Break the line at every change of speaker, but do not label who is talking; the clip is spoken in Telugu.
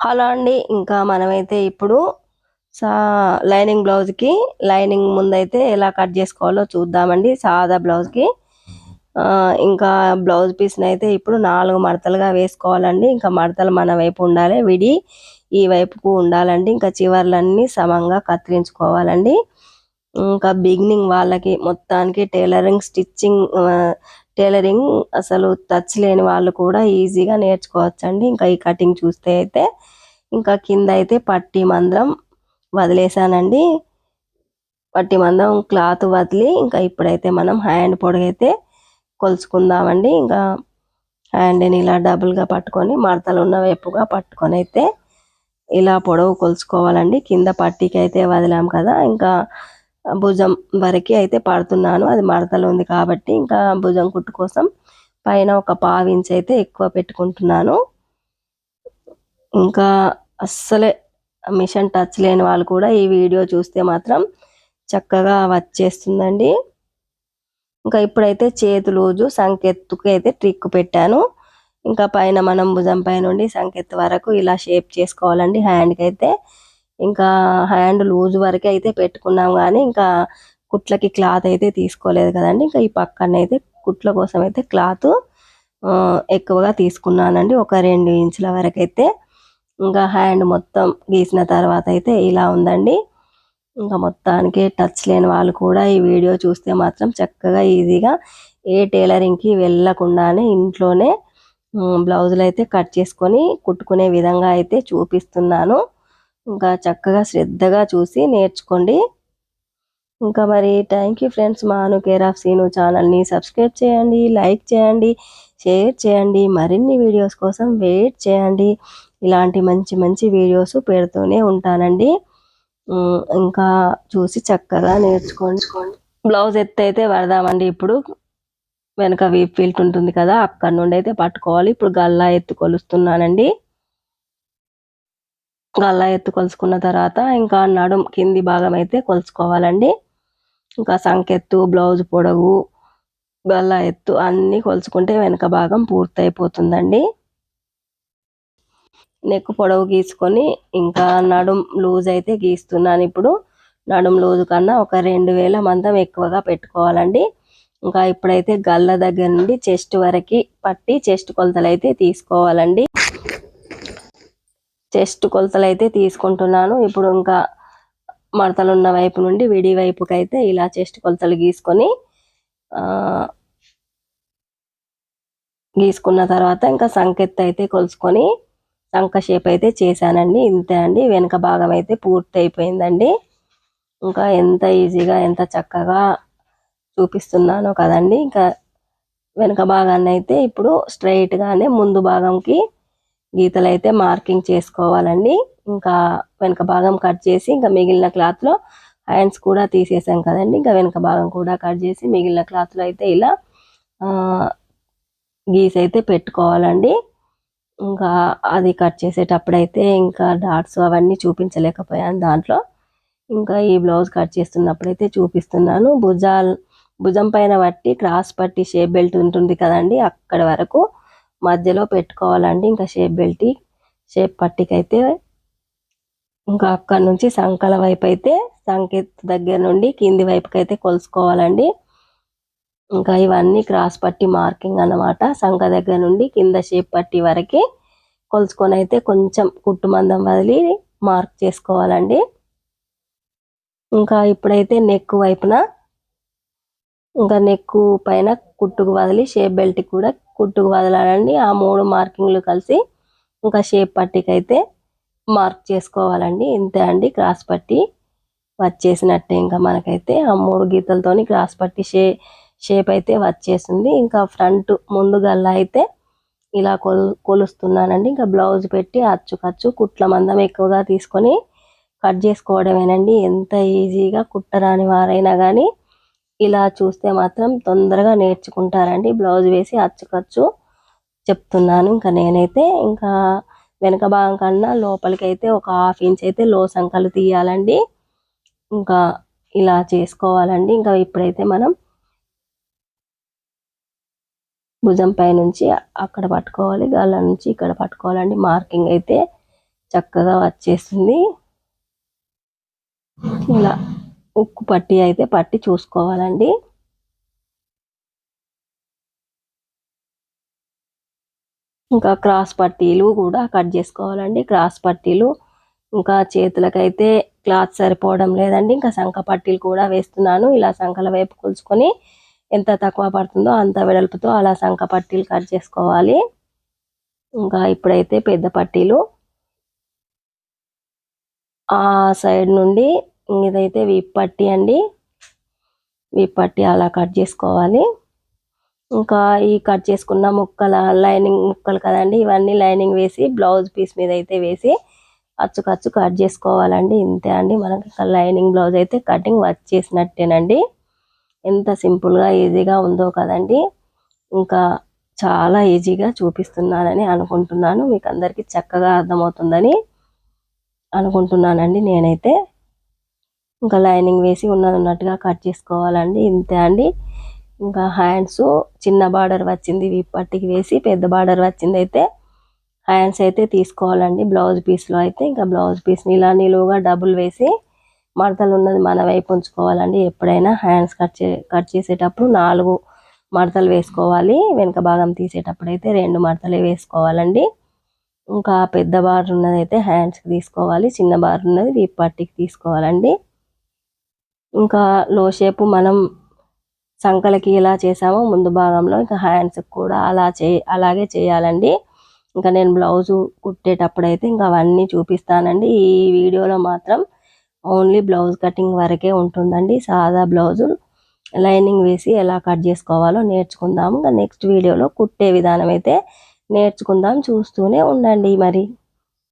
హలో అండి ఇంకా మనమైతే ఇప్పుడు సా లైనింగ్ బ్లౌజ్కి లైనింగ్ ముందైతే ఎలా కట్ చేసుకోవాలో చూద్దామండి సాదా బ్లౌజ్కి ఇంకా బ్లౌజ్ పీస్ని అయితే ఇప్పుడు నాలుగు మడతలుగా వేసుకోవాలండి ఇంకా మడతలు మన వైపు ఉండాలి విడి ఈ వైపుకు ఉండాలండి ఇంకా చివర్లన్నీ సమంగా కత్తిరించుకోవాలండి. ఇంకా బిగినింగ్ వాళ్ళకి మొత్తానికి టైలరింగ్ స్టిచ్చింగ్ టైలరింగ్ అసలు టచ్ లేని వాళ్ళు కూడా ఈజీగా నేర్చుకోవచ్చండి. ఇంకా ఈ కటింగ్ చూస్తే అయితే ఇంకా కింద అయితే పట్టి మందం వదిలేసానండి. పట్టి మందం క్లాత్ వదిలి ఇంకా ఇప్పుడైతే మనం హ్యాండ్ పొడగైతే కొలుచుకుందామండి. ఇంకా హ్యాండ్ని ఇలా డబుల్గా పట్టుకొని మడతలు ఉన్న వైపుగా పట్టుకొని అయితే ఇలా పొడవు కొలుచుకోవాలండి. కింద పట్టికి అయితే వదిలాం కదా. ఇంకా భుజం వరకు అయితే పడుతున్నాను. అది మడతలు ఉంది కాబట్టి ఇంకా భుజం కుట్టు కోసం పైన ఒక పావించి అయితే ఎక్కువ పెట్టుకుంటున్నాను. ఇంకా అస్సలే మిషన్ టచ్ లేని వాళ్ళు కూడా ఈ వీడియో చూస్తే మాత్రం చక్కగా వచ్చేస్తుందండి. ఇంకా ఇప్పుడైతే చేతి లూజు సంకెత్తుకు అయితే ట్రిక్ పెట్టాను. ఇంకా పైన మనం భుజం పై నుండి సంకెత్తు వరకు ఇలా షేప్ చేసుకోవాలండి. హ్యాండ్కి అయితే ఇంకా హ్యాండ్ లూజ్ వరకే అయితే పెట్టుకున్నాం కానీ ఇంకా కుట్లకి క్లాత్ అయితే తీసుకోలేదు కదండి. ఇంకా ఈ పక్కన అయితే కుట్ల కోసం అయితే క్లాత్ ఎక్కువగా తీసుకున్నానండి. ఒక రెండు ఇంచుల వరకు అయితే ఇంకా హ్యాండ్ మొత్తం గీసిన తర్వాత అయితే ఇలా ఉందండి. ఇంకా మొత్తానికి టచ్ లేని వాళ్ళు కూడా ఈ వీడియో చూస్తే మాత్రం చక్కగా ఈజీగా ఏ టైలరింగ్కి వెళ్ళకుండానే ఇంట్లోనే బ్లౌజులు అయితే కట్ చేసుకొని కుట్టుకునే విధంగా అయితే చూపిస్తున్నాను. ఇంకా చక్కగా శ్రద్ధగా చూసి నేర్చుకోండి. ఇంకా మరి thank you friends Manu care of Seenu ఛానల్ని సబ్స్క్రైబ్ చేయండి లైక్ చేయండి షేర్ చేయండి మరిన్ని వీడియోస్ కోసం వెయిట్ చేయండి. ఇలాంటి మంచి మంచి వీడియోస్ పెడుతూనే ఉంటానండి. ఇంకా చూసి చక్కగా నేర్చుకోండి. బ్లౌజ్ ఎత్తు అయితే పడదామండి ఇప్పుడు. వెనక వీప్ ఫీల్ట్ ఉంటుంది కదా అక్కడ నుండి అయితే పట్టుకోవాలి. ఇప్పుడు గల్లా ఎత్తు కొలుస్తున్నానండి. అలా ఎత్తు కొలుసుకున్న తర్వాత ఇంకా నడుం కింది భాగం అయితే కొలుసుకోవాలండి. ఇంకా సంకెత్తు బ్లౌజ్ పొడవు గల్లా ఎత్తు అన్నీ కొలుచుకుంటే వెనక భాగం పూర్తయిపోతుందండి. నెక్ పొడవు గీసుకొని ఇంకా నడుం లూజ్ అయితే గీస్తున్నాను ఇప్పుడు. నడుం లూజ్ కన్నా ఒక రెండు వేల మందం ఎక్కువగా పెట్టుకోవాలండి. ఇంకా ఇప్పుడైతే గల్ల దగ్గర నుండి చెస్ట్ వరకు పట్టి చెస్ట్ కొలతలు అయితే తీసుకోవాలండి. చెస్ట్ కొలతలు అయితే తీసుకుంటున్నాను. ఇప్పుడు ఇంకా మడతలు ఉన్న వైపు నుండి విడి వైపుకి అయితే ఇలా చెస్ట్ కొలతలు గీసుకొని గీసుకున్న తర్వాత ఇంకా సంకెత్తు అయితే కొలుసుకొని సంక షేప్ అయితే చేశానండి. ఇంతే అండి. వెనుక భాగం అయితే పూర్తి అయిపోయిందండి ఇంకా ఎంత ఈజీగా ఎంత చక్కగా చూపిస్తున్నాను కదండి. ఇంకా వెనక భాగాన్ని అయితే ఇప్పుడు స్ట్రైట్గానే ముందు భాగంకి గీతలు అయితే మార్కింగ్ చేసుకోవాలండి. ఇంకా వెనక భాగం కట్ చేసి ఇంకా మిగిలిన క్లాత్లో హ్యాండ్స్ కూడా తీసేసాం కదండి. ఇంకా వెనక భాగం కూడా కట్ చేసి మిగిలిన క్లాత్లో అయితే ఇలా గీస్ అయితే పెట్టుకోవాలండి. ఇంకా అది కట్ చేసేటప్పుడైతే ఇంకా డాట్స్ అవన్నీ చూపించలేకపోయాను దాంట్లో. ఇంకా ఈ బ్లౌజ్ కట్ చేస్తున్నప్పుడు అయితే చూపిస్తున్నాను. భుజాలు భుజం పైన బట్టి క్రాస్ పట్టి షేప్ బెల్ట్ ఉంటుంది కదండి అక్కడ వరకు. మధ్యలో పెట్టుకోవాలండి. ఇంకా షేప్ బెల్ట్ షేప్ పట్టికైతే అయితే ఇంకా అక్కడ నుంచి సంకల వైపు అయితే సంకేత దగ్గర నుండి కింది వైపుకి అయితే కొలుసుకోవాలండి. ఇంకా ఇవన్నీ క్రాస్ పట్టి మార్కింగ్ అన్నమాట. సంఖ దగ్గర నుండి కింద షేప్ పట్టి వరకు కొలుచుకొని అయితే కొంచెం కుట్టు మందం వదిలి మార్క్ చేసుకోవాలండి. ఇంకా ఇప్పుడైతే నెక్ వైపున ఇంకా నెక్ పైన కుట్టుకు వదిలి షేప్ బెల్ట్ కూడా కుట్టుకు వదలాలండి. ఆ మూడు మార్కింగ్లు కలిసి ఇంకా షేప్ పట్టికి అయితే మార్క్ చేసుకోవాలండి. ఇంతే అండి. క్రాస్ పట్టి వచ్చేసినట్టే ఇంకా మనకైతే ఆ మూడు గీతలతోని క్రాస్ పట్టి షే షేప్ అయితే వచ్చేసింది. ఇంకా ఫ్రంట్ ముందు గల్లా అయితే ఇలా కొల్ కొలుస్తున్నానండి. ఇంకా బ్లౌజ్ పెట్టి అచ్చుకచ్చు కుట్ల మందం ఎక్కువగా తీసుకొని కట్ చేసుకోవడమేనండి. ఎంత ఈజీగా కుట్టరాని వారైనా కానీ ఇలా చూస్తే మాత్రం తొందరగా నేర్చుకుంటారండి. బ్లౌజ్ వేసి అచ్చుకచ్చు చెప్తున్నాను. ఇంకా నేనైతే ఇంకా వెనక భాగం కన్నా లోపలికి అయితే ఒక హాఫ్ ఇంచ్ అయితే లో సంకలు తీయాలండి. ఇంకా ఇలా చేసుకోవాలండి. ఇంకా ఇప్పుడైతే మనం భుజం పై నుంచి అక్కడ పట్టుకోవాలి. గాళ్ళ నుంచి ఇక్కడ పట్టుకోవాలండి. మార్కింగ్ అయితే చక్కగా వచ్చేస్తుంది. ఇలా ఉక్కు పట్టి అయితే పట్టి చూసుకోవాలండి. ఇంకా క్రాస్ పట్టీలు కూడా కట్ చేసుకోవాలండి. క్రాస్ పట్టీలు ఇంకా చేతులకైతే క్లాత్ సరిపోవడం లేదండి. ఇంకా సంఖ పట్టీలు కూడా వేస్తున్నాను. ఇలా సంఖల వైపు కొలుచుకొని ఎంత తక్కువ పడుతుందో అంత వెడల్పుతో అలా సంఖ పట్టీలు కట్ చేసుకోవాలి. ఇంకా ఇప్పుడైతే పెద్ద పట్టీలు. ఆ సైడ్ నుండి ఇదైతే వీప్ పట్టి అండి. వీప్ పట్టి అలా కట్ చేసుకోవాలి. ఇంకా ఈ కట్ చేసుకున్న ముక్కల లైనింగ్ ముక్కలు కదండి ఇవన్నీ లైనింగ్ వేసి బ్లౌజ్ పీస్ మీద అయితే వేసి అచ్చుకచ్చు కట్ చేసుకోవాలండి. ఇంతే అండి. మనకి లైనింగ్ బ్లౌజ్ అయితే కటింగ్ వచ్చేసినట్టేనండి ఎంత సింపుల్గా ఈజీగా ఉందో కదండి. ఇంకా చాలా ఈజీగా చూపిస్తున్నానని అనుకుంటున్నాను. మీకు అందరికీ చక్కగా అర్థమవుతుందని అనుకుంటున్నానండి నేనైతే. ఇంకా లైనింగ్ వేసి ఉన్నది ఉన్నట్టుగా కట్ చేసుకోవాలండి. ఇంతే అండి. ఇంకా హ్యాండ్స్ చిన్న బార్డర్ వచ్చింది వీప్ పట్టికి వేసి పెద్ద బార్డర్ వచ్చింది అయితే హ్యాండ్స్ అయితే తీసుకోవాలండి. బ్లౌజ్ పీస్లో అయితే ఇంకా బ్లౌజ్ పీస్ని ఇలా నిలువుగా డబుల్ వేసి మడతలు ఉన్నది మన వైపు ఉంచుకోవాలండి. ఎప్పుడైనా హ్యాండ్స్ కట్ చే కట్ చేసేటప్పుడు నాలుగు మడతలు వేసుకోవాలి. వెనుక భాగం తీసేటప్పుడు అయితే రెండు మడతలే వేసుకోవాలండి. ఇంకా పెద్ద బార్ ఉన్నది అయితే హ్యాండ్స్కి తీసుకోవాలి. చిన్న బార్ ఉన్నది వీప్ పట్టికి తీసుకోవాలండి. ఇంకా లో షేప్ మనం సంకలకి ఎలా చేసామో ముందు భాగంలో ఇంకా హ్యాండ్స్కి కూడా అలా చే అలాగే చేయాలండి. ఇంకా నేను బ్లౌజు కుట్టేటప్పుడు అయితే ఇంకా అవన్నీ చూపిస్తానండి. ఈ వీడియోలో మాత్రం ఓన్లీ బ్లౌజ్ కటింగ్ వరకే ఉంటుందండి. సాదా బ్లౌజు లైనింగ్ వేసి ఎలా కట్ చేసుకోవాలో నేర్చుకుందాము ఇంకా నెక్స్ట్ వీడియోలో కుట్టే విధానం అయితే నేర్చుకుందాం. చూస్తూనే ఉండండి మరి.